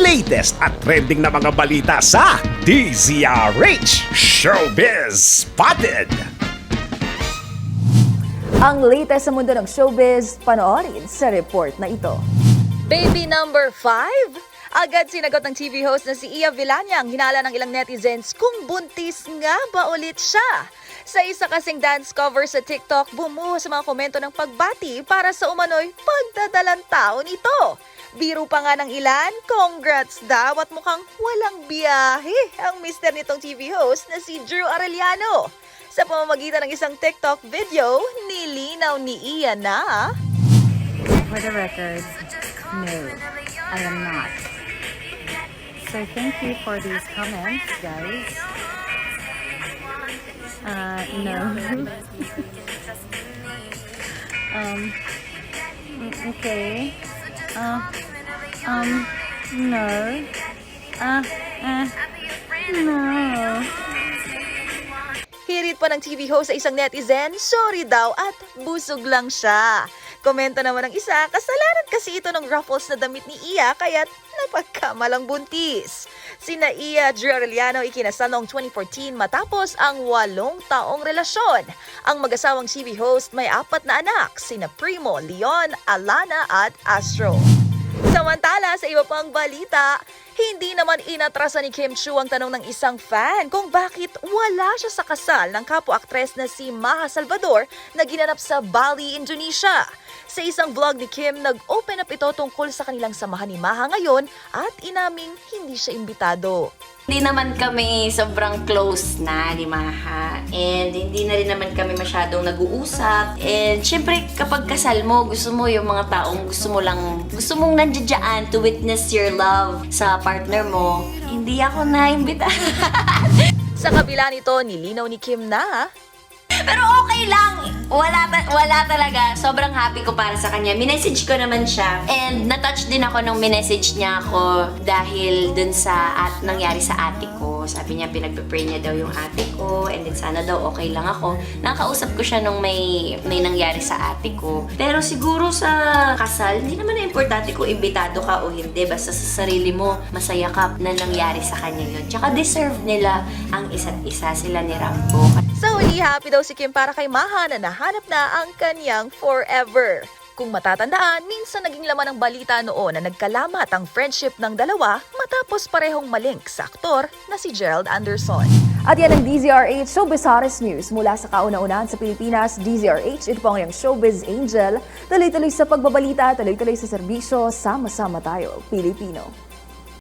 latest at trending na mga balita sa DZRH Showbiz Spotted. Ang latest sa mundo ng showbiz, panoorin sa report na ito. Baby number 5? Agad sinagot ng TV host na si Ia Villanyang hinala ng ilang netizens kung buntis nga ba ulit siya. Sa isa kasing dance cover sa TikTok, bumuhos mga komento ng pagbati para sa umano'y pagdadalang tao nito. Biro pa nga ng ilan, congrats daw at mukhang walang biyahe ang mister nitong TV host na si Drew Arellano. Sa pamamagitan ng isang TikTok video, nilinaw ni Ia na... For the record, no, I am not. So thank you for these comments, guys. Uh, no. um, mm, okay. Uh, um, no. Uh, uh, no. Hirit pa ng TV host sa isang netizen, sorry daw at busog lang siya. Komento naman ng isa, kasalanan kasi ito ng ruffles na damit ni Iya kaya't napagkamalang buntis. Sina Iya Drew Arellano ikinasal noong 2014 matapos ang walong taong relasyon. Ang mag-asawang TV host may apat na anak, sina Primo, Leon, Alana at Astro. Samantala, sa iba pang balita, hindi naman inatrasan ni Kim Chu ang tanong ng isang fan kung bakit wala siya sa kasal ng kapwa-aktres na si Maha Salvador na ginanap sa Bali, Indonesia. Sa isang vlog ni Kim, nag-open up ito tungkol sa kanilang samahan ni Maha ngayon at inaming hindi siya imbitado. Hindi naman kami sobrang close na ni Maha. And hindi na rin naman kami masyadong nag-uusap. And syempre, kapag kasal mo, gusto mo yung mga taong gusto mo lang, gusto mong nandiyan to witness your love sa partner mo. Hindi ako na-imbita. Sa kabila nito, nilinaw ni Kim na Pero okay lang. Wala, wala talaga. Sobrang happy ko para sa kanya. Minessage ko naman siya. And na-touch din ako nung minessage niya ako dahil dun sa at nangyari sa ate ko. Sabi niya pinagpe-pray niya daw yung ate ko and then sana daw okay lang ako. Nakausap ko siya nung may, may nangyari sa ate ko. Pero siguro sa kasal, hindi naman na importante kung imbitado ka o hindi. Basta sa sarili mo, masaya ka na nangyari sa kanya yun. Tsaka deserve nila ang isa't isa sila ni Rambo. Sa huli, happy daw si Kim para kay Maha na nahanap na ang kanyang forever. Kung matatandaan, minsan naging laman ng balita noon na nagkalamat ang friendship ng dalawa matapos parehong malink sa aktor na si Gerald Anderson. At yan ang DZRH Showbiz Hottest News mula sa kauna-unahan sa Pilipinas, DZRH. Ito po ang iyong Showbiz Angel. Tuloy-tuloy sa pagbabalita, tuloy-tuloy sa serbisyo, sama-sama tayo, Pilipino.